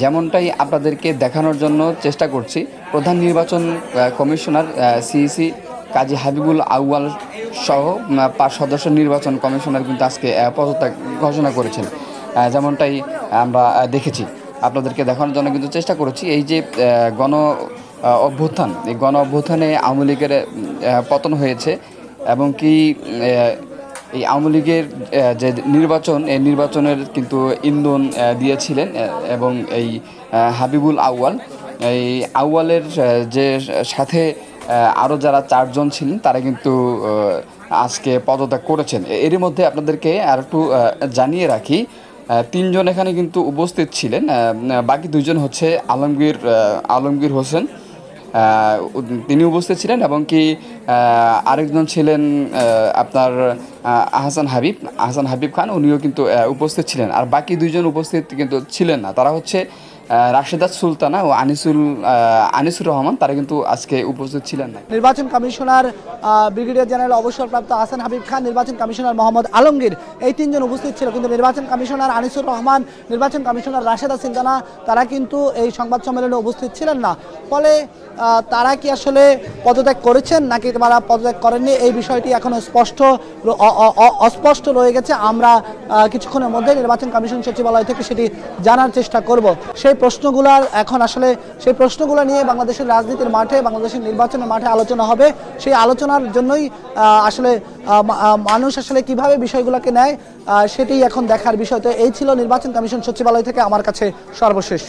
যেমনটাই আপনাদেরকে দেখানোর জন্য চেষ্টা করছি, প্রধান নির্বাচন কমিশনার সিইসি কাজী হাবিবুল আউয়াল সহ পাঁচ সদস্য নির্বাচন কমিশনার কিন্তু আজকে পদত্যাগ ঘোষণা করেছেন। যেমনটাই আমরা দেখেছি। আপনাদেরকে দেখানোর জন্য কিন্তু চেষ্টা করেছি। এই যে গণ অভ্যুত্থান, এই গণ অভ্যুত্থানে আওয়ামী লীগের পতন হয়েছে এবং কি এই আওয়ামী লীগের যে নির্বাচন, এই নির্বাচনের কিন্তু ইন্ধন দিয়েছিলেন এবং এই হাবিবুল আউয়াল। এই আউয়ালের যে সাথে আরও যারা চারজন ছিলেন, তারা কিন্তু আজকে পদত্যাগ করেছেন। এরই মধ্যে আপনাদেরকে আর একটু জানিয়ে রাখি তিনজন এখানে কিন্তু উপস্থিত ছিলেন বাকি দুইজন হচ্ছে আলমগীর আলমগীর হোসেন তিনি উপস্থিত ছিলেন এবং কি আরেকজন ছিলেন আপনার আহসান হাবিব। আহসান হাবিব খান, উনিও কিন্তু উপস্থিত ছিলেন। আর বাকি দুইজন উপস্থিত কিন্তু ছিলেন না। তারা হচ্ছে রাশেদা সুলতানা ও আনিসুল আনিসুর রহমান, তারা কিন্তু আজকে উপস্থিত ছিলেন না। নির্বাচন কমিশনার ব্রিগেডিয়ার জেনারেল, অবসরপ্রাপ্ত হাসান হাবিব খান, নির্বাচন কমিশনার মোহাম্মদ আলমগীর, এই তিনজন উপস্থিত ছিল। কিন্তু নির্বাচন কমিশনার আনিসুর রহমান, নির্বাচন কমিশনার রাশেদা সিনজানা তারা কিন্তু এই সংবাদ সম্মেলনে উপস্থিত ছিলেন না। ফলে তারা কি আসলে পদত্যাগ করেছেন, নাকি তারা পদত্যাগ করেননি, এই বিষয়টি এখনও স্পষ্ট অস্পষ্ট রয়ে গেছে। আমরা কিছুক্ষণের মধ্যে নির্বাচন কমিশন সচিবালয় থেকে সেটি জানার চেষ্টা করব। সেই প্রশ্নগুলোর এখন আসলে সেই প্রশ্নগুলো নিয়ে বাংলাদেশের রাজনীতির মাঠে, বাংলাদেশের নির্বাচনের মাঠে আলোচনা হবে। সেই আলোচনার জন্যই আসলে মানুষ আসলে কীভাবে বিষয়গুলোকে নেয় সেটি এখন দেখার বিষয়। তো এই ছিল নির্বাচন কমিশন সচিবালয় থেকে আমার কাছে সর্বশেষ।